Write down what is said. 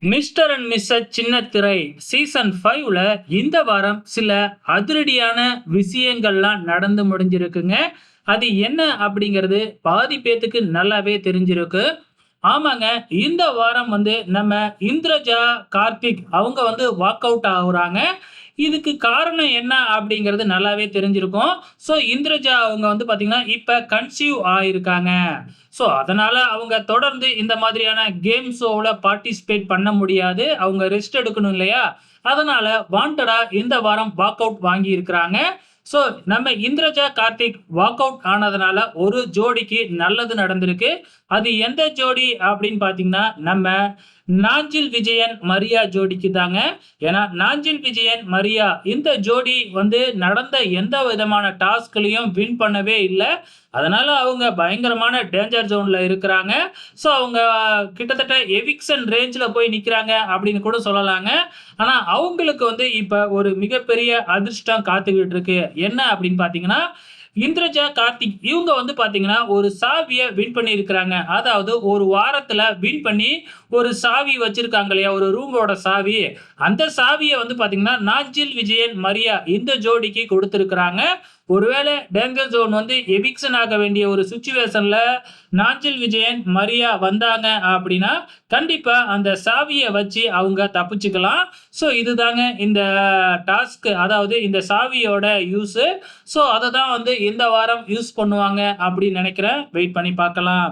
Mister and Mrs சின்ன திரை season ஃபைவ்ல இந்த வாரம் சில அதிரடியான விஷயங்கள்லாம் நடந்து முடிஞ்சிருக்குங்க. அது என்ன அப்படிங்கிறது பாதி பேத்துக்கு நல்லாவே தெரிஞ்சிருக்கு. ஆமாங்க இந்த வாரம் வந்து நம்ம இந்திரஜா கார்த்திக் அவங்க வந்து வாக் அவுட் ஆகுறாங்க. இதுக்கு காரணம் என்ன அப்படிங்கிறது நல்லாவே தெரிஞ்சிருக்கும். ஸோ இந்திரஜா அவங்க வந்து பார்த்தீங்கன்னா இப்போ கன்சீவ் ஆயிருக்காங்க. ஸோ அதனால் அவங்க தொடர்ந்து இந்த மாதிரியான கேம் ஷோவில் பார்ட்டிசிபேட் பண்ண முடியாது. அவங்க ரெஸ்ட் எடுக்கணும் இல்லையா? அதனால் வாண்டடாக இந்த வாரம் வாக் அவுட் வாங்கியிருக்கிறாங்க. ஸோ நம்ம இந்திரஜா கார்த்திக் வாக் அவுட் ஆனதுனால ஒரு ஜோடிக்கு நல்லது நடந்திருக்கு. அது எந்த ஜோடி அப்படின்னு பார்த்தீங்கன்னா நம்ம நாஞ்சில் விஜயன் மரியா ஜோடிக்கு தாங்க. ஏன்னா நாஞ்சில் விஜயன் மரியா இந்த ஜோடி வந்து நடந்த எந்த விதமான டாஸ்க்லையும் வின் பண்ணவே இல்லை. அதனால அவங்க பயங்கரமான டேஞ்சர் ஜோன்ல இருக்கிறாங்க. ஸோ அவங்க கிட்டத்தட்ட எவிக்சன் ரேஞ்சில் போய் நிற்கிறாங்க அப்படின்னு கூட சொல்லலாங்க. ஆனால் அவங்களுக்கு வந்து இப்போ ஒரு மிகப்பெரிய அதிர்ஷ்டம் காத்துக்கிட்டு இருக்கு. என்ன அப்படின்னு பார்த்தீங்கன்னா இந்திரஜா கார்த்திக் இவங்க வந்து பாத்தீங்கன்னா ஒரு சாவியை வின் பண்ணி இருக்கிறாங்க அதாவது ஒரு வாரத்துல வின் பண்ணி ஒரு சாவி வச்சிருக்காங்க இல்லையா? ஒரு ரூமோட சாவி. அந்த சாவியை வந்து பாத்தீங்கன்னா நாஞ்சில் விஜயன் மரியா இந்த ஜோடிக்கு கொடுத்துருக்குறாங்க. ஒருவேளை டேஞ்சர் ஜோன் வந்து எவிக்ஷன் ஆக வேண்டிய ஒரு சுச்சுவேஷன்ல நாஞ்சில் விஜயன் மரியா வந்தாங்க அப்படின்னா கண்டிப்பா அந்த சாவியை வச்சு அவங்க தப்பிச்சுக்கலாம். ஸோ இதுதாங்க இந்த டாஸ்க் அதாவது இந்த சாவியோட யூஸ் ஸோ அதை தான் வந்து இந்த வாரம் யூஸ் பண்ணுவாங்க அப்படின்னு நினைக்கிறேன். வெயிட் பண்ணி பார்க்கலாம்.